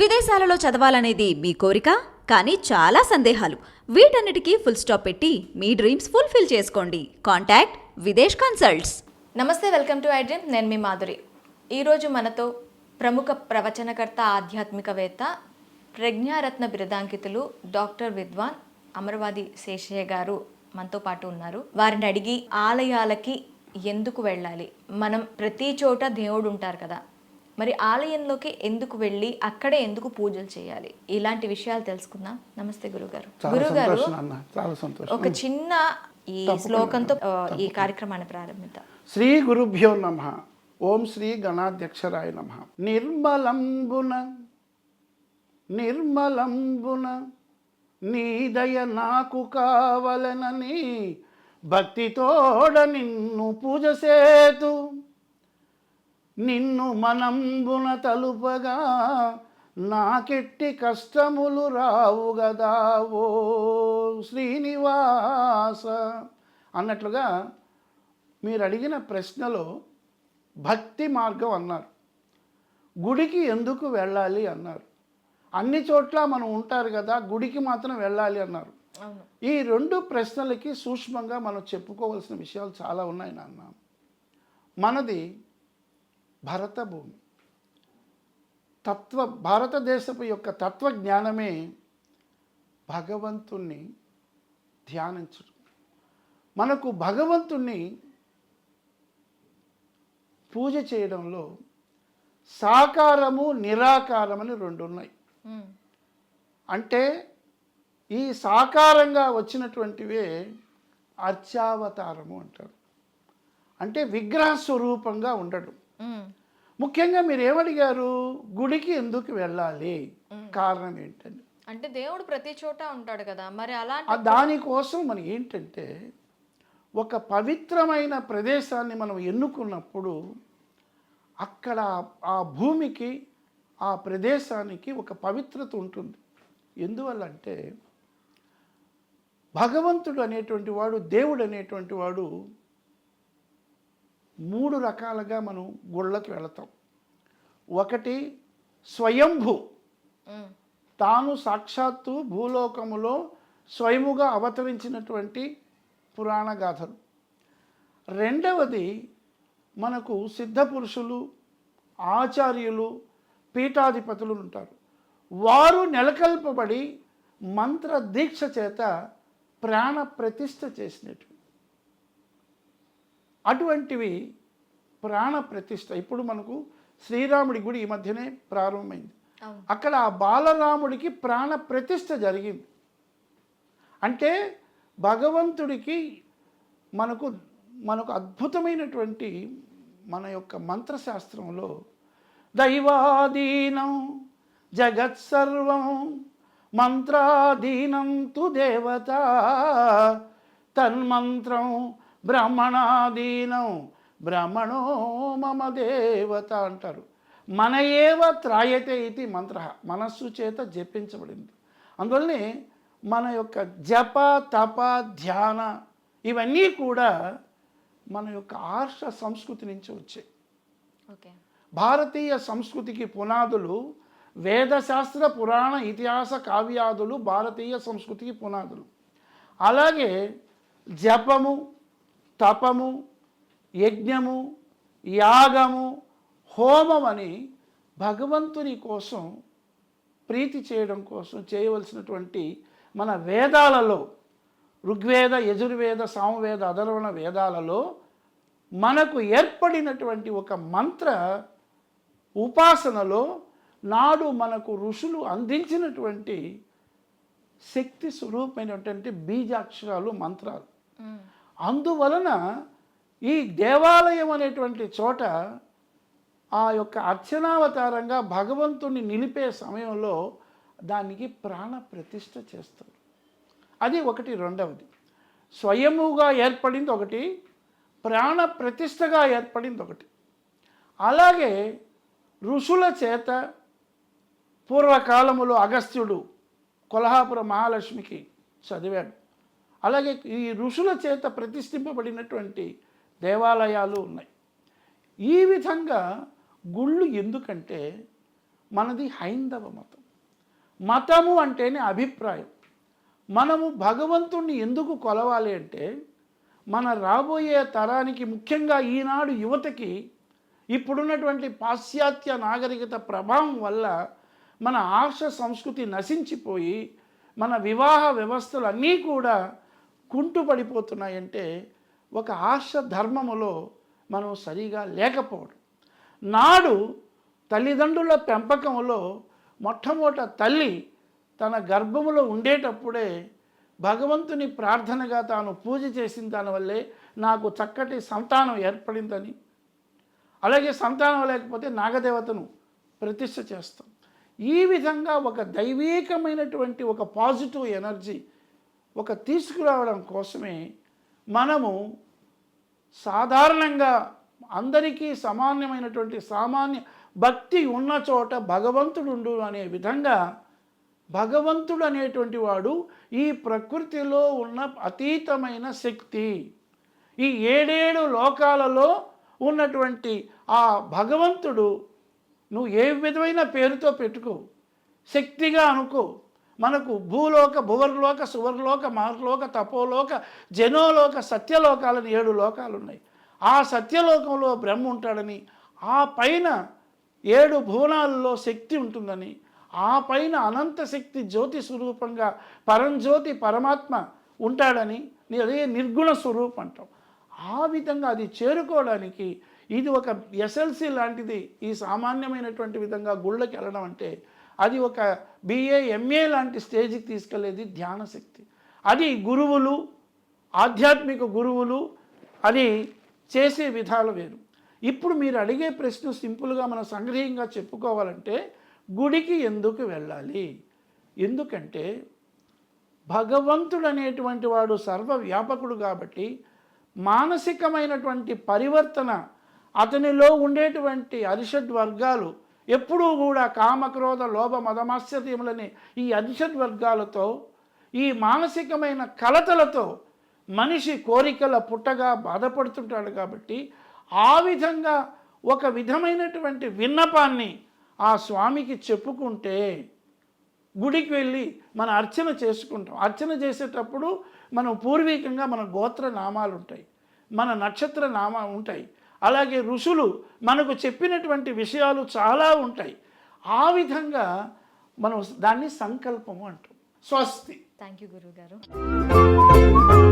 విదేశాలలో చదవాలనేది మీ కోరిక? కానీ చాలా సందేహాలు. వీటన్నిటికీ ఫుల్ స్టాప్ పెట్టి మీ డ్రీమ్స్ ఫుల్ఫిల్ చేసుకోండి. కాంటాక్ట్ విదేశ్ కన్సల్ట్స్ నమస్తే వెల్కమ్ టు ఐడ్రీమ్ నేను మీ మాధురి. ఈరోజు మనతో ప్రముఖ ప్రవచనకర్త ఆధ్యాత్మికవేత్త ప్రజ్ఞారత్న బిరుదాంకితులు డాక్టర్ విద్వాన్ అమరవాది శేషయ్య గారు మనతో పాటు ఉన్నారు. వారిని అడిగి ఆలయాలకి ఎందుకు వెళ్ళాలి? మనం ప్రతి చోట దేవుడు ఉంటారు కదా. మరి ఆలయంలోకి ఎందుకు వెళ్ళి అక్కడే ఎందుకు పూజలు చేయాలి? ఇలాంటి విషయాలు తెలుసుకుందాం. నమస్తే గురుగారు. గురుగారు ఒక చిన్న ఈ శ్లోకంతో ఈ కార్యక్రమాన్ని ప్రారంభిద్దాం. శ్రీ గురుభ్యో నమ. ఓం శ్రీ గణాధ్యక్షరాయ నమ. నిర్మలంబున నిర్మలంబున నీ దయ నాకు కావలనని భక్తితోడ నిన్ను పూజ సేతు. నిన్ను మనంబున తలుపగా నాకెట్టి కష్టములు రావు గదా ఓ శ్రీనివాస. అన్నట్లుగా మీరు అడిగిన ప్రశ్నలో భక్తి మార్గం అన్నారు. గుడికి ఎందుకు వెళ్ళాలి అన్నారు. అన్ని చోట్ల మనం ఉంటారు కదా గుడికి మాత్రం వెళ్ళాలి అన్నారు. ఈ రెండు ప్రశ్నలకి సూక్ష్మంగా మనం చెప్పుకోవాల్సిన విషయాలు చాలా ఉన్నాయి నాన్న. మనది భరత భూమి తత్వ భారతదేశపు యొక్క తత్వజ్ఞానమే భగవంతుణ్ణి ధ్యానించడం మనకు భగవంతుణ్ణి పూజ చేయడంలో సాకారము నిరాకారం అని రెండు ఉన్నాయి. అంటే ఈ సాకారంగా వచ్చినటువంటివే అర్చావతారము అంటారు అంటే విగ్రహ స్వరూపంగా ఉండడం. ముఖ్యంగా మీరు ఏమడిగారు గుడికి ఎందుకు వెళ్ళాలి? కారణం ఏంటని అంటే దేవుడు ప్రతి చోట ఉంటాడు కదా. మరి అలాంటి ఆ దానికోసం మనం ఏంటంటే ఒక పవిత్రమైన ప్రదేశాన్ని మనం ఎన్నుకున్నప్పుడు అక్కడ ఆ భూమికి ఆ ప్రదేశానికి ఒక పవిత్రత ఉంటుంది. ఎందువల్ల అంటే భగవంతుడు అనేటువంటి వాడు దేవుడు అనేటువంటి వాడు మూడు రకాలుగా మనం గుళ్ళకి వెళతాం. ఒకటి స్వయంభూ. తాను సాక్షాత్తు భూలోకములో స్వయముగా అవతరించినటువంటి పురాణ గాథలు. రెండవది మనకు సిద్ధ పురుషులు ఆచార్యులు పీఠాధిపతులు ఉంటారు. వారు నెలకొల్పబడి మంత్ర దీక్ష చేత ప్రాణ ప్రతిష్ఠ చేసినట్టు. అటువంటివి ప్రాణ ప్రతిష్ఠ ఇప్పుడు మనకు శ్రీరాముడి గుడి ఈ మధ్యనే ప్రారంభమైంది. అక్కడ ఆ బాలరాముడికి ప్రాణ ప్రతిష్ఠ జరిగింది. అంటే భగవంతుడికి మనకు మనకు అద్భుతమైనటువంటి మన యొక్క మంత్రశాస్త్రంలో దైవాధీనం జగత్సర్వం మంత్రాధీనం తు దేవత తన్మంత్రం బ్రహ్మణాధీనం. బ్రహ్మణో మమ దేవత అంటారు. మన ఏవ త్రాయతే ఇది మంత్ర. మనస్సు చేత జపించబడింది. అందువల్లనే మన యొక్క జప తప ధ్యాన ఇవన్నీ కూడా మన యొక్క ఆర్ష సంస్కృతి నుంచి వచ్చాయి. ఓకే. భారతీయ సంస్కృతికి పునాదులు వేదశాస్త్ర పురాణ ఇతిహాస కావ్యాదులు భారతీయ సంస్కృతికి పునాదులు. అలాగే జపము తపము యజ్ఞము యాగము హోమం అని భగవంతుని కోసం ప్రీతి చేయడం కోసం చేయవలసినటువంటి మన వేదాలలో ఋగ్వేద యజుర్వేద సామవేద అధర్వణ వేదాలలో మనకు ఏర్పడినటువంటి ఒక మంత్ర ఉపాసనలో నాడు మనకు ఋషులు అందించినటువంటి శక్తి స్వరూపమైనటువంటి బీజాక్షరాలు మంత్రాలు. అందువలన ఈ దేవాలయం అనేటువంటి చోట ఆ యొక్క అర్చనావతారంగా భగవంతుణ్ణి నిలిపే సమయంలో దానికి ప్రాణ ప్రతిష్ఠ చేస్తారు. అది ఒకటి రెండవది. స్వయముగా ఏర్పడింది ఒకటి ప్రాణ ప్రతిష్టగా ఏర్పడింది ఒకటి. అలాగే ఋషుల చేత పూర్వకాలములో అగస్త్యుడు కొల్హాపుర మహాలక్ష్మికి చదివాడు. అలాగే ఈ ఋషుల చేత ప్రతిష్ఠింపబడినటువంటి దేవాలయాలు ఉన్నాయి. ఈ విధంగా గుళ్ళు ఎందుకంటే మనది హైందవ మతం. మతము అంటేనే అభిప్రాయం. మనము భగవంతుణ్ణి ఎందుకు కొలవాలి అంటే మన రాబోయే తరానికి ముఖ్యంగా ఈనాడు యువతకి ఇప్పుడున్నటువంటి పాశ్చాత్య నాగరికత ప్రభావం వల్ల మన ఆశ సంస్కృతి నశించిపోయి మన వివాహ వ్యవస్థలు అన్నీ కూడా కుంటుపడిపోతున్నాయంటే ఒక ఆశ ధర్మములో మనం సరిగా లేకపోవడం. నాడు తల్లిదండ్రుల పెంపకంలో మొట్టమొదట తల్లి తన గర్భములో ఉండేటప్పుడే భగవంతుని ప్రార్థనగా తాను పూజ చేసిన దానివల్లే నాకు చక్కటి సంతానం ఏర్పడిందని. అలాగే సంతానం లేకపోతే నాగదేవతను ప్రతిష్ట చేస్తాం. ఈ విధంగా ఒక దైవీకమైనటువంటి ఒక పాజిటివ్ ఎనర్జీ ఒక తీసుకురావడం కోసమే మనము సాధారణంగా అందరికీ సమాన్యమైనటువంటి సామాన్య భక్తి ఉన్న చోట భగవంతుడు అనే విధంగా భగవంతుడు అనేటువంటి వాడు ఈ ప్రకృతిలో ఉన్న అతీతమైన శక్తి. ఈ ఏడేడు లోకాలలో ఉన్నటువంటి ఆ భగవంతుడు నువ్వు ఏ విధమైన పేరుతో పెట్టుకో శక్తిగా అనుకో. మనకు భూలోక భువర్లోక సువర్లోక మహర్లోక తపోలోక జనోలోక సత్యలోకాలని ఏడు లోకాలు ఉన్నాయి ఆ సత్యలోకంలో బ్రహ్మ ఉంటాడని ఆ పైన ఏడు భువనాల్లో శక్తి ఉంటుందని ఆ పైన అనంత శక్తి జ్యోతి స్వరూపంగా పరంజ్యోతి పరమాత్మ ఉంటాడని అదే నిర్గుణ స్వరూపం అంటాం. ఆ విధంగా అది చేరుకోవడానికి ఇది ఒక ఎస్ఎల్సి లాంటిది. ఈ సామాన్యమైనటువంటి విధంగా గుళ్ళకి వెళ్ళడం అంటే అది ఒక బిఏ ఎంఏ లాంటి స్టేజ్కి తీసుకెళ్ళేది ధ్యాన శక్తి. అది గురువులు ఆధ్యాత్మిక గురువులు అది చేసే విధాలు వేరు. ఇప్పుడు మీరు అడిగే ప్రశ్న సింపుల్గా మనం సంగ్రహంగా చెప్పుకోవాలంటే గుడికి ఎందుకు వెళ్ళాలి? ఎందుకంటే భగవంతుడు అనేటువంటి వాడు సర్వవ్యాపకుడు కాబట్టి మానసికమైనటువంటి పరివర్తన అతనిలో ఉండేటువంటి అరిషడ్ వర్గాలు ఎప్పుడూ కూడా కామక్రోధ లోభ మదమాశ్చర్యములని ఈ అరిషడ్ వర్గాలతో ఈ మానసికమైన కలతలతో మనిషి కోరికల పుట్టగా బాధపడుతుంటాడు కాబట్టి ఆ విధంగా ఒక విధమైనటువంటి విన్నపాన్ని ఆ స్వామికి చెప్పుకుంటే గుడికి వెళ్ళి మన అర్చన చేసుకుంటాం. అర్చన చేసేటప్పుడు మనం పూర్వీకంగా మన గోత్ర నామాలు ఉంటాయి. మన నక్షత్ర నామాలు ఉంటాయి. అలాగే ఋషులు మనకు చెప్పినటువంటి విషయాలు చాలా ఉంటాయి. ఆ విధంగా మనం దాన్ని సంకల్పము అంటాం. స్వస్తి. థ్యాంక్ యూ గురువు గారు.